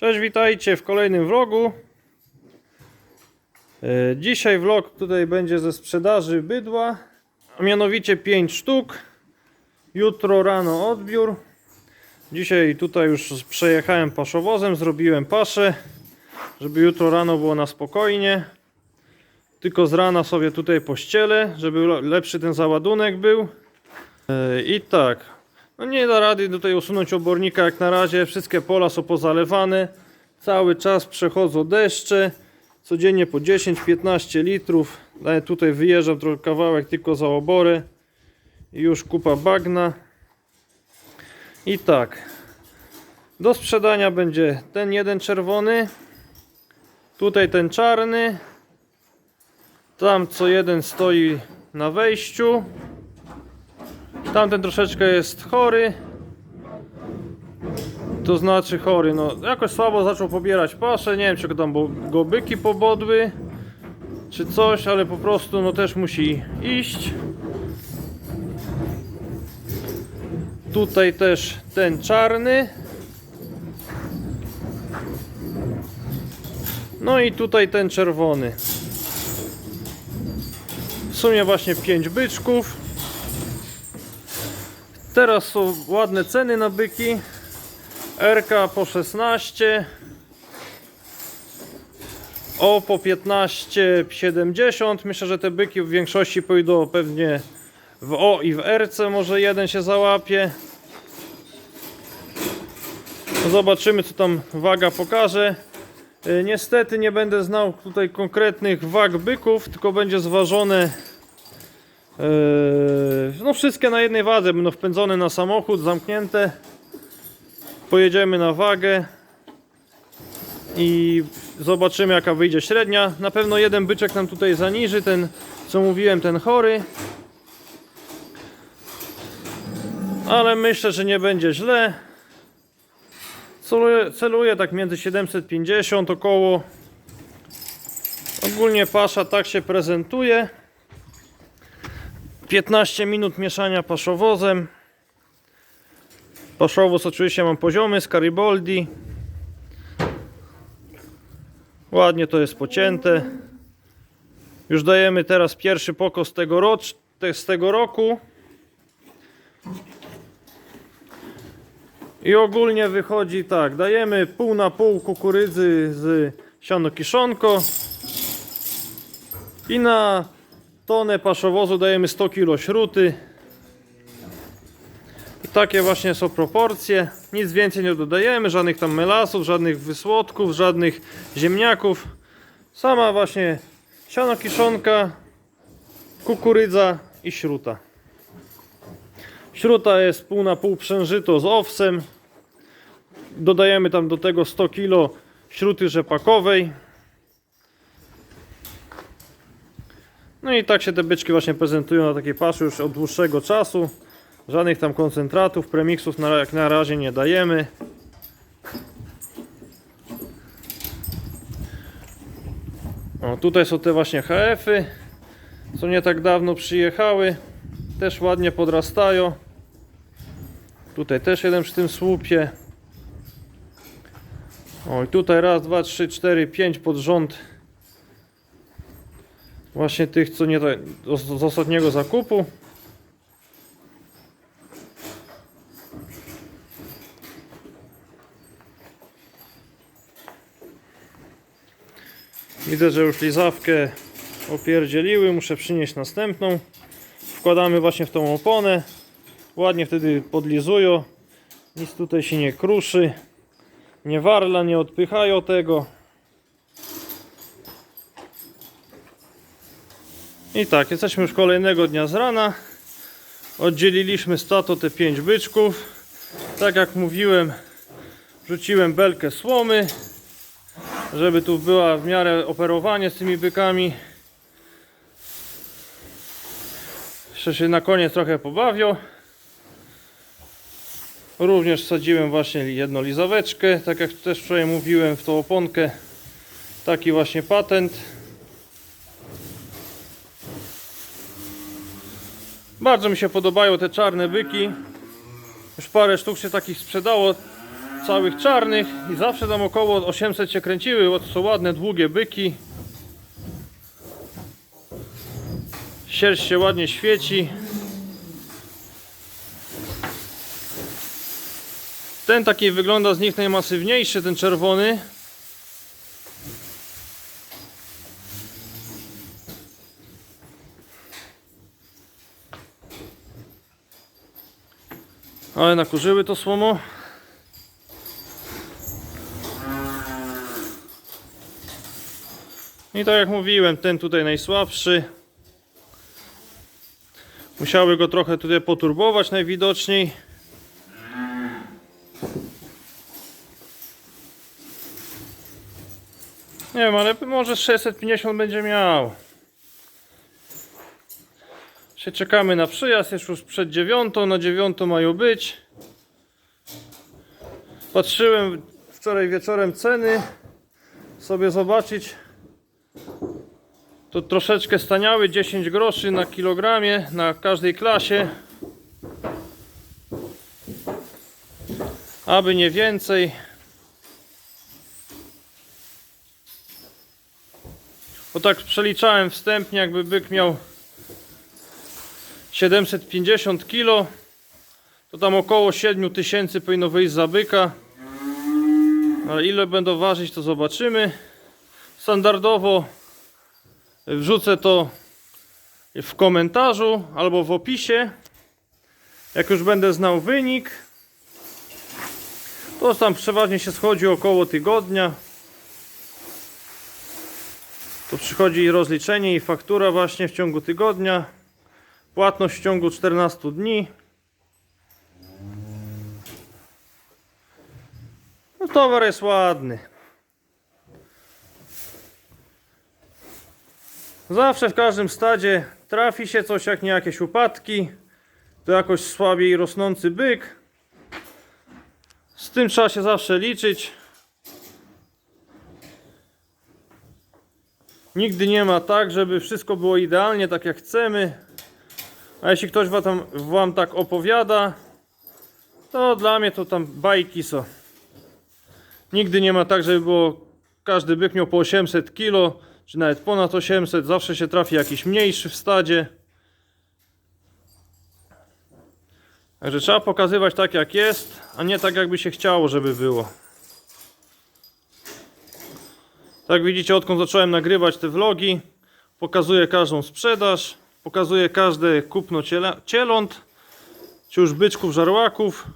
Cześć, witajcie w kolejnym vlogu. E, Dzisiaj vlog tutaj będzie ze sprzedaży bydła, a mianowicie 5 sztuk. Jutro rano odbiór. Dzisiaj tutaj już przejechałem paszowozem, zrobiłem paszę, żeby jutro rano było na spokojnie. Tylko z rana sobie tutaj pościelę, żeby le- lepszy ten załadunek był. E, I tak, no nie da rady tutaj usunąć obornika jak na razie. Wszystkie pola są pozalewane. Cały czas przechodzą deszcze. Codziennie po 10-15 litrów. Nawet tutaj wyjeżdżam trochę kawałek tylko za obory. I już kupa bagna. I tak. Do sprzedania będzie ten jeden czerwony. Tutaj ten czarny. Tam co jeden stoi na wejściu. Tamten troszeczkę jest chory. To znaczy chory, no jakoś słabo zaczął pobierać paszę, nie wiem czy tam bo- go byki pobodły czy coś, ale po prostu no też musi iść. Tutaj też ten czarny. No i tutaj ten czerwony. W sumie właśnie 5 byczków. Teraz są ładne ceny na byki. RK po 16. O po 15,70. Myślę, że te byki w większości pójdą pewnie w O i w RC. Może jeden się załapie. Zobaczymy, co tam waga pokaże. Y, Niestety nie będę znał tutaj konkretnych wag byków, tylko będzie zważone no wszystkie na jednej wadze będą wpędzone na samochód, zamknięte. Pojedziemy na wagę i zobaczymy jaka wyjdzie średnia. Na pewno jeden byczek nam tutaj zaniży, ten co mówiłem, ten chory. Ale myślę, że nie będzie źle. Celuję, celuję tak między 750 około. Ogólnie pasza tak się prezentuje. 15 minut mieszania paszowozem. Paszowóz oczywiście mam poziomy z Garibaldi. Ładnie to jest pocięte. Już dajemy teraz pierwszy pokos tego, z tego roku. I ogólnie wychodzi tak, dajemy pół na pół kukurydzy z siano kiszonko i na tonę paszowozu dajemy 100 kg śruty. I takie właśnie są proporcje. Nic więcej nie dodajemy, żadnych tam melasów, żadnych wysłodków, żadnych ziemniaków. Sama właśnie siano kiszonka, kukurydza i śruta. Śruta jest pół na pół przężyto z owsem. Dodajemy tam do tego 100 kg śruty rzepakowej. No i tak się te byczki właśnie prezentują na takiej paszy już od dłuższego czasu. Żadnych tam koncentratów, premiksów na, jak na razie nie dajemy. O, tutaj są te właśnie HF-y, co nie tak dawno przyjechały. Też ładnie podrastają. Tutaj też jeden przy tym słupie. O, i tutaj raz, dwa, trzy, cztery, pięć pod rząd Właśnie tych, co nie z ostatniego zakupu. Widzę, że już lizawkę opierdzieliły. Muszę przynieść następną. Wkładamy właśnie w tą oponę. Ładnie wtedy podlizują. Nic tutaj się nie kruszy. Nie warla, nie odpychają tego. I tak, jesteśmy już kolejnego dnia z rana. Oddzieliliśmy z tato te 5 byczków. Tak jak mówiłem, rzuciłem belkę słomy, żeby tu była w miarę operowanie z tymi bykami. Jeszcze się na koniec trochę pobawią. Również wsadziłem właśnie jedną lizaweczkę, tak jak też wczoraj mówiłem w tą oponkę. Taki właśnie patent. Bardzo mi się podobają te czarne byki. Już parę sztuk się takich sprzedało. całych czarnych i zawsze tam około 800 się kręciły, to są ładne, długie byki. Sierść się ładnie świeci. Ten taki wygląda z nich najmasywniejszy, ten czerwony. Ale nakurzyły to słomo. I tak jak mówiłem, ten tutaj najsłabszy. Musiały go trochę tutaj poturbować najwidoczniej. Nie wiem, ale może 650 będzie miał. Się czekamy na przyjazd, jest już przed dziewiątą, na dziewiątą mają być. Patrzyłem wczoraj wieczorem ceny, sobie zobaczyć. To troszeczkę staniały, 10 groszy na kilogramie na każdej klasie. Aby nie więcej. Bo tak przeliczałem wstępnie, jakby byk miał 750 kg, to tam około 7000 powinno wyjść za byka. Ale ile będą ważyć, to zobaczymy. Standardowo wrzucę to w komentarzu albo w opisie. Jak już będę znał wynik, to tam przeważnie się schodzi około tygodnia. To przychodzi rozliczenie i faktura właśnie w ciągu tygodnia. Płatność w ciągu 14 dni. No towar jest ładny. Zawsze w każdym stadzie trafi się coś jak nie jakieś upadki. To jakoś słabiej rosnący byk. Z tym trzeba się zawsze liczyć. Nigdy nie ma tak, żeby wszystko było idealnie tak jak chcemy. A jeśli ktoś wam, tam, wam tak opowiada, to dla mnie to tam bajki są. Nigdy nie ma tak, żeby było każdy byk miał po 800 kg, czy nawet ponad 800. Zawsze się trafi jakiś mniejszy w stadzie. Także trzeba pokazywać tak jak jest, a nie tak jakby się chciało, żeby było. Tak widzicie, odkąd zacząłem nagrywać te vlogi, pokazuję każdą sprzedaż, pokazuję każde kupno ciela- cieląt, czy już byczków, żarłaków,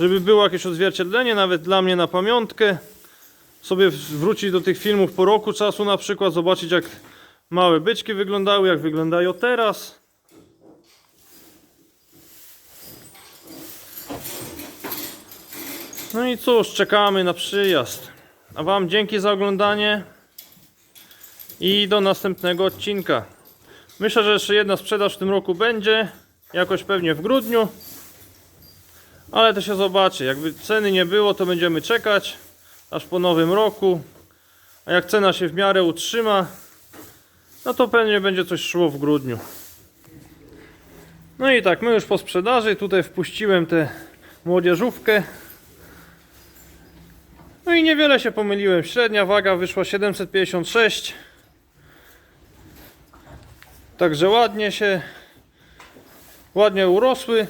żeby było jakieś odzwierciedlenie, nawet dla mnie na pamiątkę. Sobie wrócić do tych filmów po roku czasu na przykład, zobaczyć jak małe byczki wyglądały, jak wyglądają teraz. No i cóż, czekamy na przyjazd. A Wam dzięki za oglądanie i do następnego odcinka. Myślę, że jeszcze jedna sprzedaż w tym roku będzie, jakoś pewnie w grudniu. Ale to się zobaczy. Jakby ceny nie było, to będziemy czekać aż po nowym roku. A jak cena się w miarę utrzyma, no to pewnie będzie coś szło w grudniu. No i tak, my już po sprzedaży. Tutaj wpuściłem tę młodzieżówkę. No i niewiele się pomyliłem. Średnia waga wyszła 756. Także ładnie się ładnie urosły.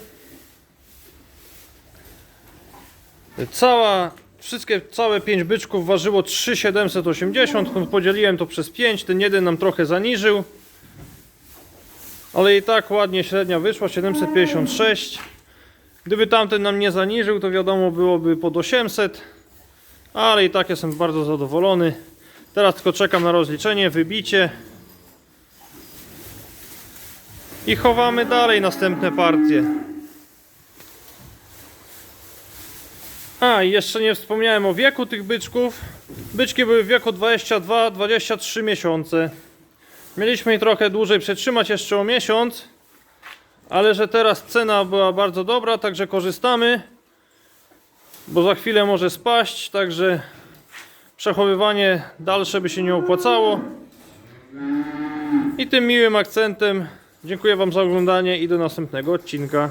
Cała wszystkie całe 5 byczków ważyło 3780. No, podzieliłem to przez 5. Ten jeden nam trochę zaniżył. Ale i tak ładnie średnia wyszła 756. Gdyby tamten nam nie zaniżył, to wiadomo byłoby pod 800 ale i tak jestem bardzo zadowolony. Teraz tylko czekam na rozliczenie, wybicie i chowamy dalej następne partie. A, jeszcze nie wspomniałem o wieku tych byczków. Byczki były w wieku 22-23 miesiące. Mieliśmy je trochę dłużej przetrzymać jeszcze o miesiąc, ale że teraz cena była bardzo dobra, także korzystamy bo za chwilę może spaść, także przechowywanie dalsze by się nie opłacało. I tym miłym akcentem dziękuję Wam za oglądanie i do następnego odcinka.